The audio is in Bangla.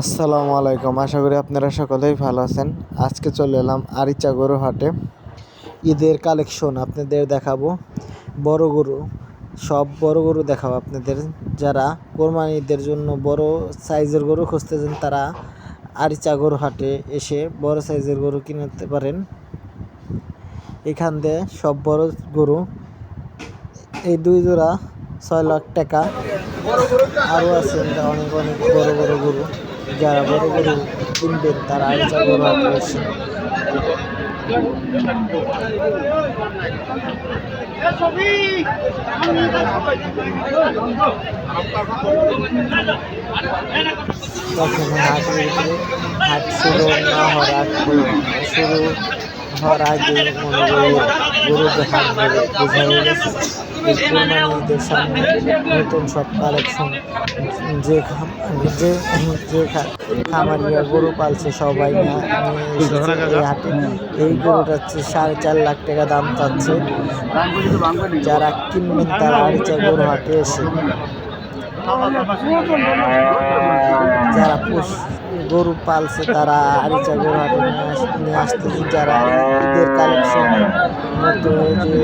আসসালামু আলাইকুম। আশা করি আপনারা সকলেই ভালো আছেন। আজকে চলে এলাম আরিচা গরু হাটে। ঈদের কালেকশন আপনাদের দেখাবো। বড় গরু, সব বড় গরু দেখাবো আপনাদের। যারা কোরবানি ঈদের জন্য বড় সাইজের গরু খুঁজতেছেন, তারা আরিচা গরু হাটে এসে বড় সাইজের গরু কিনতে পারেন। এখান দিয়ে সব বড় গরু। এই দুই জোড়া ছয় লাখ টাকা। আরও আছে, অনেক অনেক বড় বড় গরু। যারা বড় বড় কিনবেন তারা গরু হাটে এসে তখন হাট শুরু না হওয়ার শুরু নতুন সব কালেকশন যে যে যে গরু পালছে সবাই এই হাটে। এই গরুটা সাড়ে চার লাখ টাকা দাম চাচ্ছে। যারা কিনবেন তারা আরিচা গরু হাটে এসে। যারা পোষ গরু পালছে তারা আরিচা গরু হাটে নিয়ে আস- নিয়ে আসতেছে যারা ঈদের কালেকশন। মতো যে